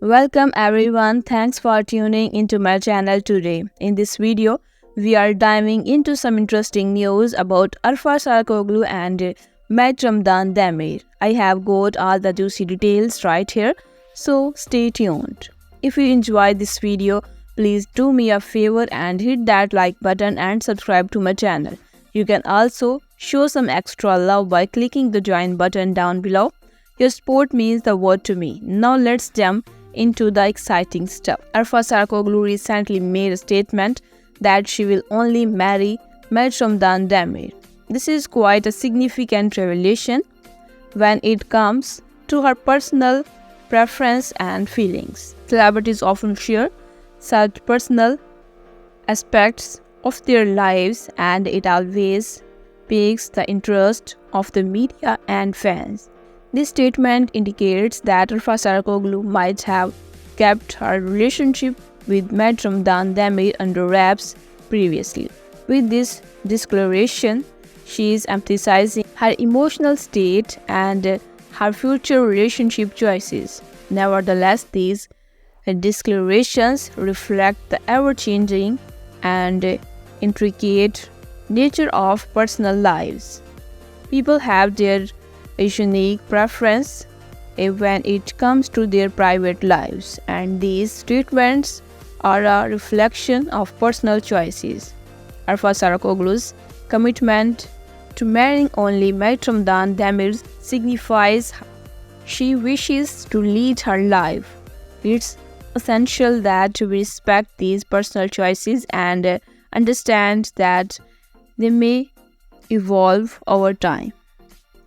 Welcome everyone. Thanks for tuning into my channel today. In this video, we are diving into some interesting news about Arfa Sarkoglu and Matt Ramdan Demir. I have got all the juicy details right here, so stay tuned. If you enjoyed this video, please do me a favor and hit that like button and subscribe to my channel. You can also show some extra love by clicking the join button down below. Your support means the world to me. Now let's jump into the exciting stuff. Arfa Sarkoglu recently made a statement that she will only marry Mert Ramdan Demir. This is quite a significant revelation when it comes to her personal preference and feelings. Celebrities often share such personal aspects of their lives and it always piques the interest of the media and fans. This statement indicates that Arfa Sarkoglu might have kept her relationship with Matt Ramdan Demir under wraps previously. With this declaration, she is emphasizing her emotional state and her future relationship choices. Nevertheless, these declarations reflect the ever changing and intricate nature of personal lives. People have their unique preference eh, when it comes to their private lives, and these statements are a reflection of personal choices. Arfa Sarkoglu's commitment to marrying only Matt Ramdan Demir signifies she wishes to lead her life. It's essential that we respect these personal choices and uh, understand that they may evolve over time.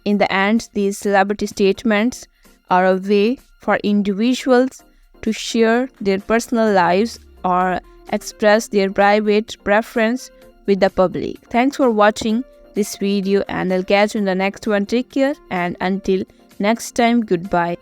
In the end, these celebrity statements are a way for individuals to share their personal lives or express their private preference with the public. Thanks for watching this video and I'll catch you in the next one. Take care and until next time, goodbye.